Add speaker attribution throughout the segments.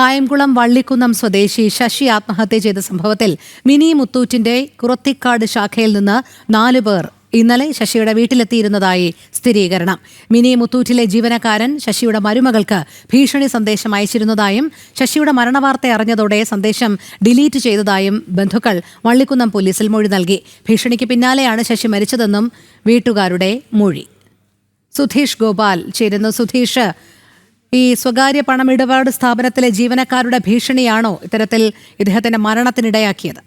Speaker 1: കായംകുളം വള്ളിക്കുന്നം സ്വദേശി ശശി ആത്മഹത്യ ചെയ്ത സംഭവത്തിൽ മിനി മുത്തൂറ്റിന്റെ കുറത്തിക്കാട് ശാഖയിൽ നിന്ന് നാലു പേർ ഇന്നലെ ശശിയുടെ വീട്ടിലെത്തിയിരുന്നതായി സ്ഥിരീകരണം. മിനി മുത്തൂറ്റിലെ ജീവനക്കാരൻ ശശിയുടെ മരുമകൾക്ക് ഭീഷണി സന്ദേശം അയച്ചിരുന്നതായും ശശിയുടെ മരണവാർത്ത അറിഞ്ഞതോടെ സന്ദേശം ഡിലീറ്റ് ചെയ്തതായും ബന്ധുക്കൾ വള്ളിക്കുന്നം പോലീസിൽ മൊഴി നൽകി. ഭീഷണിക്ക് പിന്നാലെയാണ് ശശി മരിച്ചതെന്നും വീട്ടുകാരുടെ മൊഴി. സുധീഷ് ഗോപാൽ ചേരുന്നു. സുധീഷ് ഈ സ്വകാര്യ പണമിടപാട് സ്ഥാപനത്തിലെ ജീവനക്കാരുടെ ഭീഷണിയാണോ ഇത്തരത്തിൽ ഇദ്ദേഹത്തിന്റെ മരണത്തിനിടയാക്കിയത്?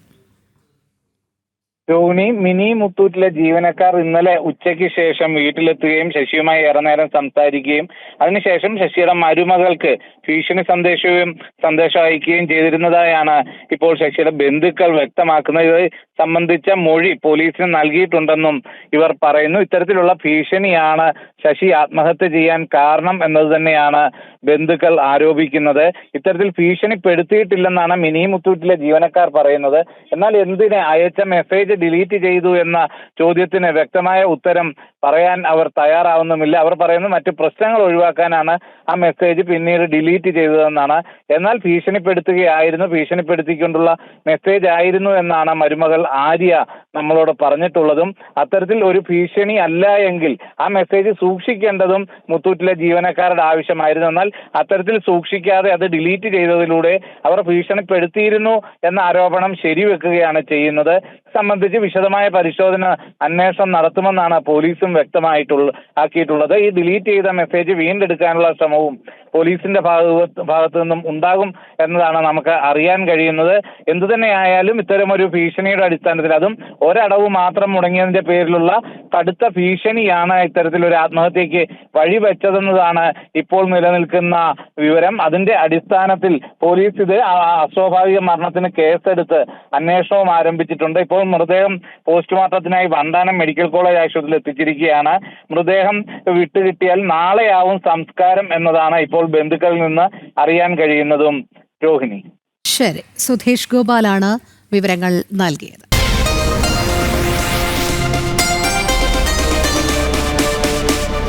Speaker 2: രോഹിണി മിനി മുത്തൂറ്റിലെ ജീവനക്കാർ ഇന്നലെ ഉച്ചയ്ക്ക് ശേഷം വീട്ടിലെത്തുകയും ശശിയുമായി ഏറെ നേരം സംസാരിക്കുകയും അതിനുശേഷം ശശിയുടെ മരുമകൾക്ക് ഭീഷണി സന്ദേശവും സന്ദേശം അയക്കുകയും ചെയ്തിരുന്നതായാണ് ഇപ്പോൾ ശശിയുടെ ബന്ധുക്കൾ വ്യക്തമാക്കുന്നത്. ഇത് സംബന്ധിച്ച മൊഴി പോലീസിന് നൽകിയിട്ടുണ്ടെന്നും ഇവർ പറയുന്നു. ഇത്തരത്തിലുള്ള ഭീഷണിയാണ് ശശി ആത്മഹത്യ ചെയ്യാൻ കാരണം എന്നത് തന്നെയാണ് ബന്ധുക്കൾ ആരോപിക്കുന്നത്. ഇത്തരത്തിൽ ഭീഷണിപ്പെടുത്തിയിട്ടില്ലെന്നാണ് മിനി മുത്തൂറ്റിലെ ജീവനക്കാർ പറയുന്നത്. എന്നാൽ എന്തിനെ അയച്ച മെസ്സേജ് ഡിലീറ്റ് ചെയ്തു എന്ന ചോദ്യത്തിന് വ്യക്തമായ ഉത്തരം പറയാൻ അവർ തയ്യാറാവുന്നുമില്ല. അവർ പറയുന്നത് മറ്റ് പ്രശ്നങ്ങൾ ഒഴിവാക്കാനാണ് ആ മെസ്സേജ് പിന്നീട് ഡിലീറ്റ് ചെയ്തതെന്നാണ്. എന്നാൽ ഭീഷണിപ്പെടുത്തുകയായിരുന്നു. ഭീഷണിപ്പെടുത്തിക്കൊണ്ടുള്ള മെസ്സേജ് ആയിരുന്നു എന്നാണ് മരുമകൾ ആര്യ നമ്മളോട് പറഞ്ഞിട്ടുള്ളതും. അത്തരത്തിൽ ഒരു ഭീഷണി അല്ല എങ്കിൽ ആ മെസ്സേജ് സൂക്ഷിക്കേണ്ടതും മുത്തൂറ്റിലെ ജീവനക്കാരുടെ ആവശ്യമായിരുന്നു. എന്നാൽ അത്തരത്തിൽ സൂക്ഷിക്കാതെ അത് ഡിലീറ്റ് ചെയ്തതിലൂടെ അവർ ഭീഷണിപ്പെടുത്തിയിരുന്നു എന്ന ആരോപണം ശരിവെക്കുകയാണ് ചെയ്യുന്നത്. സംബന്ധിച്ച് വിശദമായ പരിശോധന അന്വേഷണം നടത്തുമെന്നാണ് പോലീസും വ്യക്തമായിട്ടുള്ള ആക്കിയിട്ടുള്ളത്. ഈ ഡിലീറ്റ് ചെയ്ത മെസ്സേജ് വീണ്ടെടുക്കാനുള്ള ശ്രമവും പോലീസിന്റെ ഭാഗത്ത് ഭാഗത്തു നിന്നും ഉണ്ടാകും എന്നതാണ് നമുക്ക് അറിയാൻ കഴിയുന്നത്. എന്തു തന്നെയായാലും ഇത്തരമൊരു ഭീഷണിയുടെ അടിസ്ഥാനത്തിൽ അതും ഒരടവ് മാത്രം മുടങ്ങിയതിന്റെ പേരിലുള്ള കടുത്ത ഭീഷണിയാണ് ഇത്തരത്തിലൊരു ആത്മഹത്യക്ക് വഴിവെച്ചതെന്നതാണ് ഇപ്പോൾ നിലനിൽക്കുന്ന വിവരം. അതിന്റെ അടിസ്ഥാനത്തിൽ പോലീസ് ഇത് അസ്വാഭാവിക മരണത്തിന് കേസെടുത്ത് അന്വേഷണവും ആരംഭിച്ചിട്ടുണ്ട്. ഇപ്പോൾ മൃതദേഹം പോസ്റ്റ്മോർട്ടത്തിനായി വണ്ടാനം മെഡിക്കൽ കോളേജ് ആശുപത്രിയിൽ എത്തിച്ചിരിക്കുകയാണ്. മൃതദേഹം വിട്ടുകിട്ടിയാൽ നാളെയാവും സംസ്കാരം എന്നതാണ് ഇപ്പോൾ ബന്ധുക്കളിൽ നിന്ന് അറിയാൻ കഴിയുന്നതും രോഹിണി.
Speaker 1: ശരി. സുധീഷ് ഗോപാലാണ് വിവരങ്ങൾ നൽകിയത്.